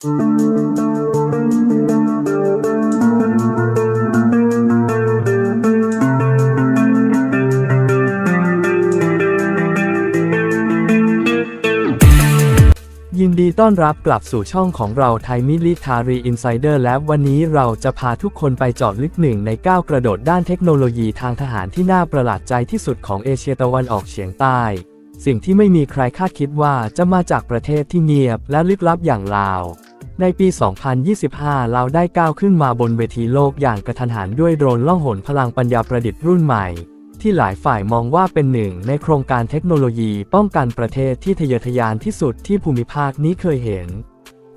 ยินดีต้อนรับกลับสู่ช่องของเราไทยมิลิทารีอินไซเดอร์และวันนี้เราจะพาทุกคนไปเจาะลึกหนึ่งใน 9 กระโดดด้านเทคโนโลยีทางทหารที่น่าประหลาดใจที่สุดของเอเชียตะวันออกเฉียงใต้ สิ่งที่ไม่มีใครคาดคิดว่าจะมาจากประเทศที่เงียบและลึกลับอย่างลาว ในปี 2025 เราได้ก้าวขึ้นมาบนเวทีโลกอย่างกระทันหันด้วยโดรนล่องหนพลังปัญญาประดิษฐ์รุ่นใหม่ ที่หลายฝ่ายมองว่าเป็นหนึ่งในโครงการเทคโนโลยีป้องกันประเทศที่ทะเยอทะยานที่สุดที่ภูมิภาคนี้เคยเห็น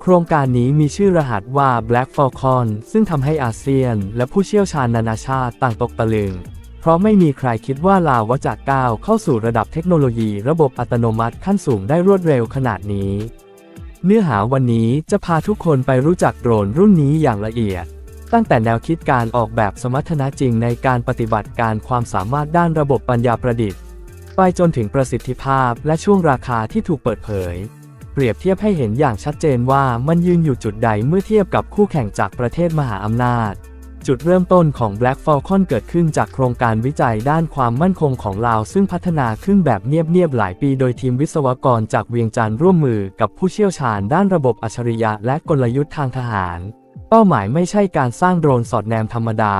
โครงการนี้มีชื่อรหัสว่า Black Falcon ซึ่งทำให้อาเซียน และผู้เชี่ยวชาญนานาชาติต่างตกตะลึง เพราะไม่มีใครคิดว่าลาวจะก้าวเข้าสู่ระดับเทคโนโลยี ระบบอัตโนมัติขั้นสูงได้รวดเร็วขนาดนี้ เนื้อหาวันนี้จะพาทุกคนไปรู้จักโดรนรุ่นนี้อย่างละเอียด ตั้งแต่แนวคิดการออกแบบสมรรถนะจริงในการปฏิบัติการความสามารถด้านระบบปัญญาประดิษฐ์ ไปจนถึงประสิทธิภาพและช่วงราคาที่ถูกเปิดเผย เปรียบเทียบให้เห็นอย่างชัดเจนว่ามันยืนอยู่จุดใดเมื่อเทียบกับคู่แข่งจากประเทศมหาอำนาจ จุดเริ่มต้นของ Black Falcon เกิดขึ้นจากโครงการวิจัยด้านความมั่นคงของลาว ซึ่งพัฒนาขึ้นแบบเงียบๆหลายปีโดยทีมวิศวกรจากเวียงจันทร์ร่วมมือกับผู้เชี่ยวชาญด้านระบบอัจฉริยะและกลยุทธ์ทางทหาร เป้าหมายไม่ใช่การสร้างโดรนสอดแนมธรรมดา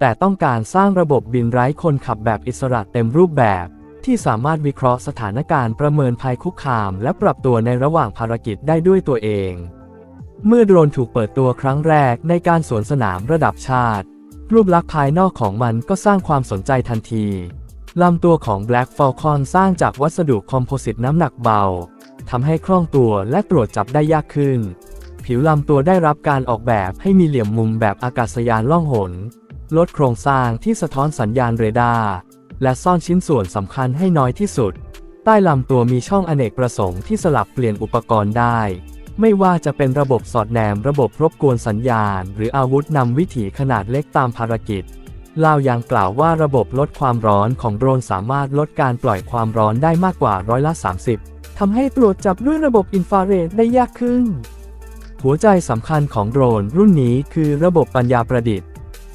แต่ต้องการสร้างระบบบินไร้คนขับแบบอิสระเต็มรูปแบบ ที่สามารถวิเคราะห์สถานการณ์ประเมินภัยคุกคาม และปรับตัวในระหว่างภารกิจได้ด้วยตัวเอง เมื่อโดรนถูกเปิดตัวครั้งแรกในการสวนสนามระดับชาติ รูปลักษณ์ภายนอกของมันก็สร้างความสนใจทันที ลำตัวของ Black Falcon สร้างจากวัสดุคอมโพสิตน้ำหนักเบา ทำให้คล่องตัวและตรวจจับได้ยากขึ้น ผิวลำตัวได้รับการออกแบบให้มีเหลี่ยมมุมแบบอากาศยานล่องหน ลดโครงสร้างที่สะท้อนสัญญาณเรดาร์ และซ่อนชิ้นส่วนสำคัญให้น้อยที่สุด ใต้ลำตัวมีช่องอเนกประสงค์ที่สลับเปลี่ยนอุปกรณ์ได้ ไม่ว่าจะเป็นระบบสอดแนมระบบรบกวนสัญญาณ หรืออาวุธนำวิถีขนาดเล็กตามภารกิจลาวยังกล่าวว่าระบบลดความร้อนของโดรนสามารถลดการปล่อยความร้อนได้มากกว่าร้อยละ 30 ทำให้ตรวจจับด้วยระบบอินฟราเรดได้ยากขึ้น หัวใจสำคัญของโดรนรุ่นนี้คือระบบปัญญาประดิษฐ์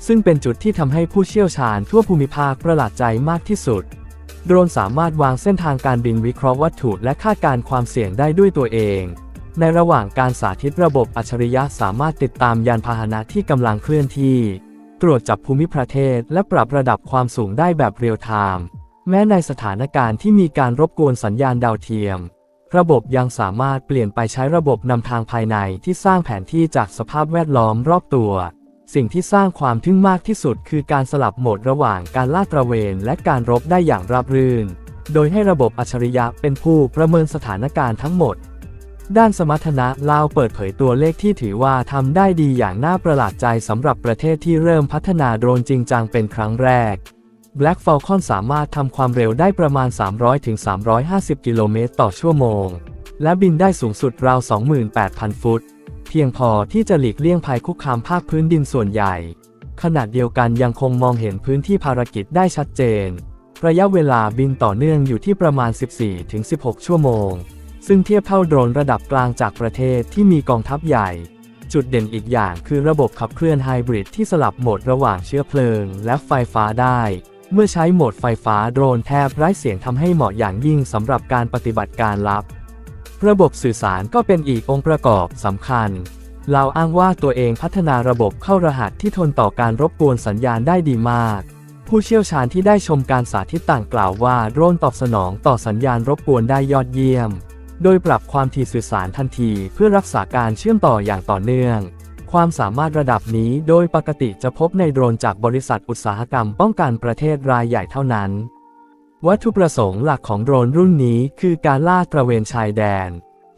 ซึ่งเป็นจุดที่ทำให้ผู้เชี่ยวชาญทั่วภูมิภาคประหลาดใจมากที่สุด โดรนสามารถวางเส้นทางการบินวิเคราะห์วัตถุและคาดการณ์ความเสี่ยงได้ด้วยตัวเอง ในระหว่างการสาธิตระบบอัจฉริยะสามารถติดตามยานพาหนะที่กำลังเคลื่อนที่ ตรวจจับภูมิประเทศ และปรับระดับความสูงได้แบบเรียลไทม์แม้ในสถานการณ์ที่มีการรบกวนสัญญาณดาวเทียม ระบบยังสามารถเปลี่ยนไปใช้ระบบนำทางภายในที่สร้างแผนที่จากสภาพแวดล้อมรอบตัว สิ่งที่สร้างความทึ่งมากที่สุดคือการสลับโหมดระหว่างการลาดตระเวนและการรบได้อย่างราบรื่น โดยให้ระบบอัจฉริยะเป็นผู้ประเมินสถานการณ์ทั้งหมด ด้านสมรรถนะลาวเปิดเผยตัวเลขที่ถือว่าทำได้ดีอย่างน่าประหลาดใจสำหรับประเทศที่เริ่มพัฒนาโดรนจริงจังเป็นครั้งแรก Black Falcon สามารถทำความเร็วได้ประมาณ 300-350 กิโลเมตรต่อชั่วโมง และบินได้สูงสุดราว 28,000 ฟุต เพียงพอที่จะหลีกเลี่ยงภัยคุกคามภาคพื้นดินส่วนใหญ่ ขณะเดียวกันยังคงมองเห็นพื้นที่ภารกิจได้ชัดเจน ระยะเวลาบินต่อเนื่องอยู่ที่ประมาณ 14-16 ชั่วโมง ซึ่งเทียบเท่าโดรนระดับกลางจากประเทศที่มีกองทัพใหญ่ จุดเด่นอีกอย่างคือระบบขับเคลื่อนไฮบริดที่สลับโหมดระหว่างเชื้อเพลิงและไฟฟ้าได้ เมื่อใช้โหมดไฟฟ้าโดรนแทบไร้เสียงทำให้เหมาะอย่างยิ่งสำหรับการปฏิบัติการลับ ระบบสื่อสารก็เป็นอีกองค์ประกอบสำคัญเราอ้างว่าตัวเองพัฒนาระบบเข้ารหัสที่ทนต่อการรบกวนสัญญาณได้ดีมาก ผู้เชี่ยวชาญที่ได้ชมการสาธิตต่างกล่าวว่าโดรนตอบสนองต่อสัญญาณรบกวนได้ยอดเยี่ยม โดยปรับความถี่สื่อสารทันทีเพื่อรักษาการเชื่อมต่ออย่างต่อเนื่อง ความสามารถระดับนี้โดยปกติจะพบในโดรนจากบริษัทอุตสาหกรรมป้องกันประเทศรายใหญ่เท่านั้น วัตถุประสงค์หลักของโดรนรุ่นนี้คือการล่าตระเวนชายแดน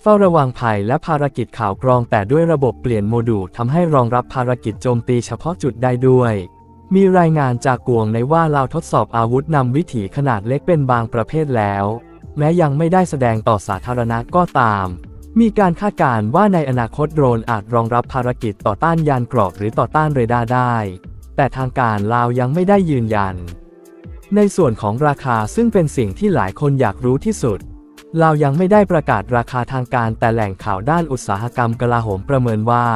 เฝ้าระวังภัยและภารกิจข่าวกรองแต่ด้วยระบบเปลี่ยนโมดูลทำให้รองรับภารกิจโจมตีเฉพาะจุดได้ด้วยมีรายงานจากกวงในว่าเราทดสอบอาวุธนำวิถีขนาดเล็กเป็นบางประเภทแล้ว แม้ยังไม่ได้แสดงต่อสาธารณะก็ตาม มีการคาดการณ์ว่าในอนาคตโดรนอาจรองรับภารกิจต่อต้านยานเกราะหรือต่อต้านเรดาร์ได้ แต่ทางการลาวยังไม่ได้ยืนยัน ในส่วนของราคาซึ่งเป็นสิ่งที่หลายคนอยากรู้ที่สุดลาวยังไม่ได้ประกาศราคาทางการแต่แหล่งข่าวด้านอุตสาหกรรมกลาโหมประเมินว่า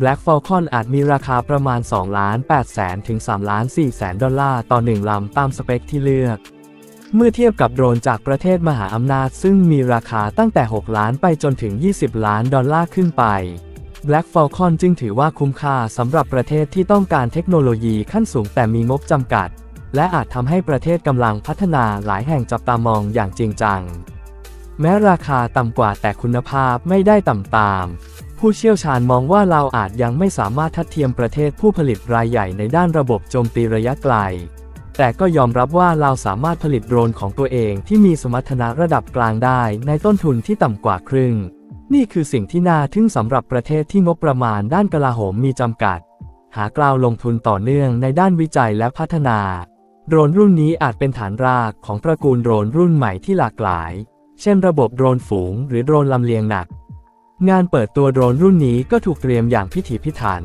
Black Falcon อาจมีราคาประมาณ2ล้าน8แสนถึง3ล้าน4แสนดอลลาร์ต่อ 1 ลำตามสเปคที่เลือก เมื่อเทียบกับโดรนจากประเทศมหาอำนาจ ซึ่งมีราคาตั้งแต่ 6 ล้านไปจนถึง 20 ล้านดอลลาร์ขึ้นไป Black Falcon จึงถือว่าคุ้มค่าสำหรับประเทศที่ต้องการเทคโนโลยีขั้นสูงแต่มีงบจำกัด และอาจทำให้ประเทศกำลังพัฒนาหลายแห่งจับตามองอย่างจริงจัง แม้ราคาต่ำกว่าแต่คุณภาพไม่ได้ต่ำตาม ผู้เชี่ยวชาญมองว่าเราอาจยังไม่สามารถทัดเทียมประเทศผู้ผลิตรายใหญ่ในด้านระบบโจมตีระยะไกล แต่ก็ยอมรับว่าเราสามารถผลิตโดรนของตัวเองที่มีสมรรถนะระดับกลางได้ในต้นทุนที่ต่ำกว่าครึ่ง นี่คือสิ่งที่น่าทึ่งสำหรับประเทศที่งบประมาณด้านกลาโหมมีจำกัด หากล่าวลงทุนต่อเนื่องในด้านวิจัยและพัฒนา โดรนรุ่นนี้อาจเป็นฐานรากของตระกูลโดรนรุ่นใหม่ที่หลากหลาย เช่นระบบโดรนฝูง หรือโดรนลำเลียงหนัก งานเปิดตัวโดรนรุ่นนี้ก็ถูกเตรียมอย่างพิถีพิถัน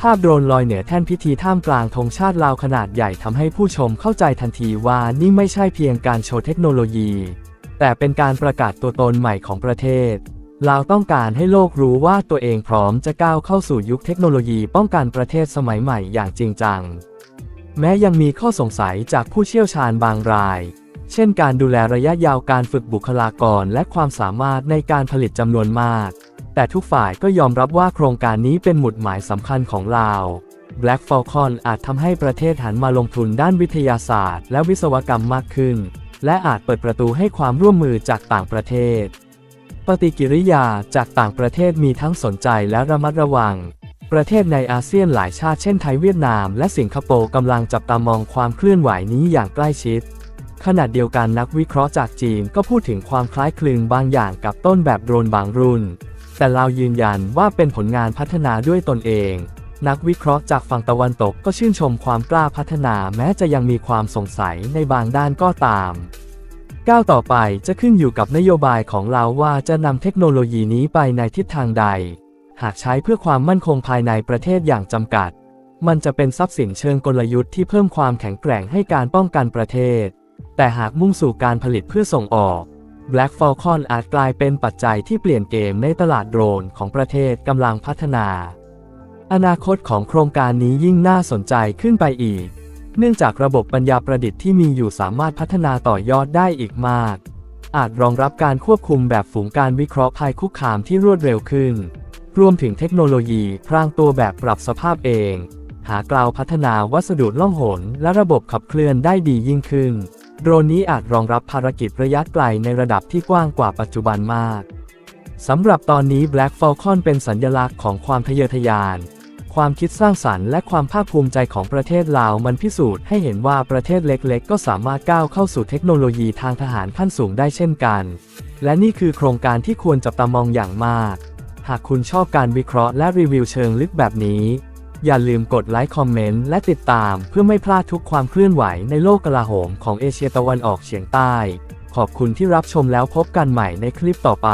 ภาพโดรนลอยเหนือแท่นพิธีท่ามกลางธงชาติลาวขนาดใหญ่ทำให้ผู้ชมเข้าใจทันทีว่านี่ไม่ใช่เพียงการโชว์เทคโนโลยี แต่เป็นการประกาศตัวตนใหม่ของประเทศลาวต้องการให้โลกรู้ว่าตัวเองพร้อมจะก้าวเข้าสู่ยุคเทคโนโลยีป้องกันประเทศสมัยใหม่อย่างจริงจัง แม้ยังมีข้อสงสัยจากผู้เชี่ยวชาญบางราย เช่นการดูแลระยะยาวการฝึกบุคลากรและความสามารถในการผลิตจำนวนมาก แต่ทุกฝ่ายก็ยอมรับว่าโครงการนี้เป็นหมุดหมายสำคัญของลาว Black Falcon อาจทำให้ประเทศหันมาลงทุนด้านวิทยาศาสตร์ และวิศวกรรมมากขึ้น และอาจเปิดประตูให้ความร่วมมือจากต่างประเทศ ปฏิกิริยาจากต่างประเทศมีทั้งสนใจและระมัดระวัง ประเทศในอาเซียนหลายชาติเช่นไทยเวียดนาม และสิงคโปร์กำลังจับตามองความเคลื่อนไหวนี้อย่างใกล้ชิดขณะเดียวกันนักวิเคราะห์จากจีนก็พูดถึงความคล้ายคลึงบางอย่างกับต้นแบบโดรนบางรุ่น แต่เรายืนยันว่าเป็นผลงานพัฒนาด้วยตนเอง นักวิเคราะห์จากฝั่งตะวันตกก็ชื่นชมความกล้าพัฒนาแม้จะยังมีความสงสัยในบางด้านก็ตาม ก้าวต่อไปจะขึ้นอยู่กับนโยบายของเราว่าจะนำเทคโนโลยีนี้ไปในทิศทางใด หากใช้เพื่อความมั่นคงภายในประเทศอย่างจำกัด มันจะเป็นทรัพย์สินเชิงกลยุทธ์ที่เพิ่มความแข็งแกร่งให้การป้องกันประเทศ แต่หากมุ่งสู่การผลิตเพื่อส่งออก Black Falcon อาจกลายเป็นปัจจัยที่เปลี่ยนเกมในตลาดโดรนของประเทศกำลังพัฒนา อนาคตของโครงการนี้ยิ่งน่าสนใจขึ้นไปอีก เนื่องจากระบบปัญญาประดิษฐ์ที่มีอยู่สามารถพัฒนาต่อยอดได้อีกมาก อาจรองรับการควบคุมแบบฝูงการวิเคราะห์ภัยคุกคามที่รวดเร็วขึ้น รวมถึงเทคโนโลยีพรางตัวแบบปรับสภาพเอง หากล่าวพัฒนาวัสดุล่องหนและระบบขับเคลื่อนได้ดียิ่งขึ้น โดรนนี้อาจรองรับภารกิจระยะไกลในระดับที่กว้างกว่าปัจจุบันมาก สำหรับตอนนี้ Black Falcon เป็นสัญลักษณ์ของความทะเยอทะยาน ความคิดสร้างสรรค์และความภาคภูมิใจของประเทศลาว มันพิสูจน์ให้เห็นว่าประเทศเล็กๆ ก็สามารถก้าวเข้าสู่เทคโนโลยีทางทหารขั้นสูงได้เช่นกัน และนี่คือโครงการที่ควรจับตามองอย่างมาก หากคุณชอบการวิเคราะห์และรีวิวเชิงลึกแบบนี้ อย่าลืมกดไลค์คอมเมนต์และติดตามเพื่อไม่พลาดทุกความเคลื่อนไหวในโลกกลาโหมของเอเชียตะวันออกเฉียงใต้ ขอบคุณที่รับชมแล้วพบกันใหม่ในคลิปต่อไป